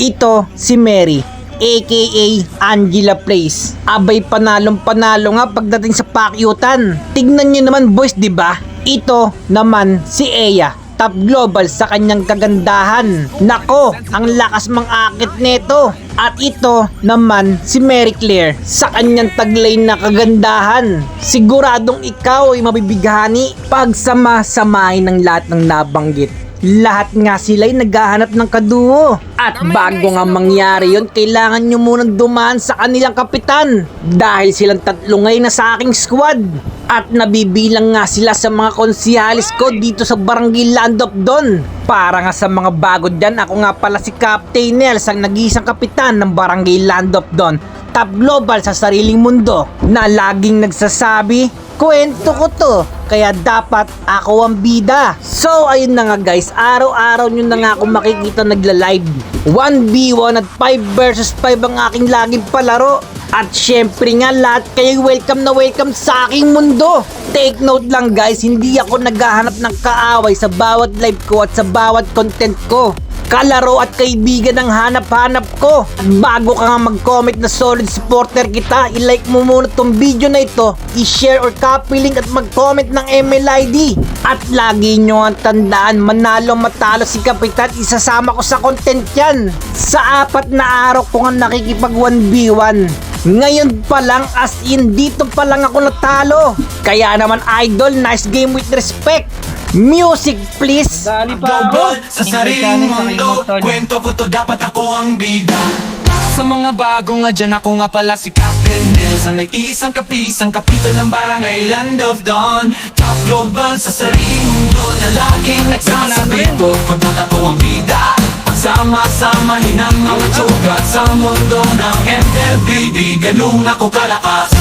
Ito si Mary aka Angela Place. Abay panalong panalo nga pagdating sa pakyutan. Tignan nyo naman boys, di ba? Ito naman si Eya. Top global sa kanyang kagandahan. Nako, ang lakas mang akit nito. At ito naman si Mary Claire sa kanyang taglay na kagandahan. Siguradong ikaw ay mabibighani pag sama-samahin ng lahat ng nabanggit. Lahat nga sila'y naghahanap ng kaduo. At bago nga mangyari yon, kailangan nyo munang dumaan sa kanilang kapitan. Dahil silang tatlo ngayon na sa aking squad. At nabibilang nga sila sa mga konsihalis ko dito sa Barangay Land of Don. Para nga sa mga bago dyan, ako nga pala si Captain Nels, ang nag-iisang kapitan ng Barangay Land of Don. Top global sa sariling mundo na laging nagsasabi, kwento ko to, kaya dapat ako ang bida. So ayun na nga guys, araw-araw nyo na nga ako makikita nagla-live. 1v1 at 5 versus 5 ang aking laging palaro. At syempre nga lahat kayo welcome na welcome sa aking mundo. Take note lang guys, hindi ako naghahanap ng kaaway sa bawat live ko at sa bawat content ko. Kalaro at kaibigan ang hanap-hanap ko. At bago ka nga mag-comment na solid supporter kita, i-like mo muna tong video na ito, i-share or copy link at mag-comment ng ML ID. At lagi nyo ang tandaan, manalo matalo si Kapitan, isasama ko sa content yan. Sa apat na araw ko nga nakikipag 1v1. Ngayon pa lang as in dito pa lang ako natalo. Kaya naman idol, nice game with respect. Music please. Dali pa sa sariling mundo Kwento ko to dapat ako ang bida. Sa mga bago nga dyan ako nga pala si Captain Nels Ang nag-iisang kapisang kapitan ng barangay Land of Dawn. Top global sa sariling mundo Na laging nagsasabi ko Kwento ako ang bida. Pagsama-samahin ang mga tsugat Sa mundo ng MLBD Ganun ako kalakas